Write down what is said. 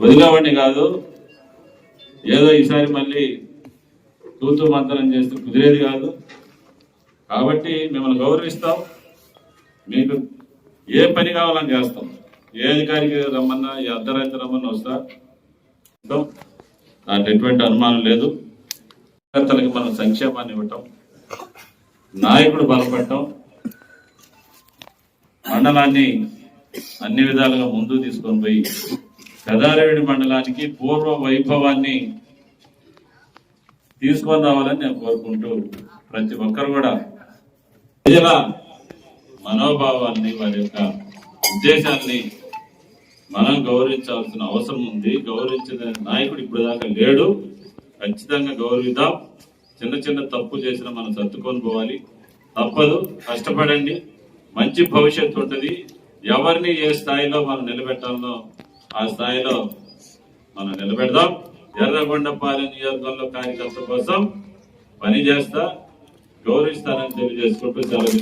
వదిలేవాడిని కాదు. ఏదో ఈసారి మళ్ళీ తూతూ మంతనం చేస్తే కుదిరేది కాదు. కాబట్టి మిమ్మల్ని గౌరవిస్తాం. మీకు ఏ పని కావాలని చేస్తాం. ఏ అధికారికి రమ్మన్నా ఏ అర్ధరాత్రి రమ్మన్నా వస్తా. దాంట్లో ఎటువంటి అనుమానం లేదు. కార్యకర్తలకి మనం సంక్షేమాన్ని ఇవ్వటం నాయకుడు బలపడటం మండలాన్ని అన్ని విధాలుగా ముందు తీసుకొని పోయి పెదారవిడి మండలానికి పూర్వ వైభవాన్ని తీసుకొని రావాలని నేను కోరుకుంటూ ప్రతి ఒక్కరు కూడా ప్రజల మనోభావాన్ని వారి యొక్క ఉద్దేశాన్ని మనం గౌరవించాల్సిన అవసరం ఉంది. గౌరవించిన నాయకుడు ఇప్పుడు దాకా లేడు. ఖచ్చితంగా గౌరవిద్దాం. చిన్న చిన్న తప్పు చేసిన మనం సర్దుకొని పోవాలి. తప్పదు. కష్టపడండి. మంచి భవిష్యత్తు ఉంటుంది. ఎవరిని ఏ స్థాయిలో మనం నిలబెట్టాలో ఆ స్థాయిలో మనం నిలబెడదాం. ఎర్రగొండపాలెం నియోజకవర్గంలో కార్యకర్త కోసం పని చేస్తా గౌరవిస్తానని తెలియజేసుకుంటూ సెలవు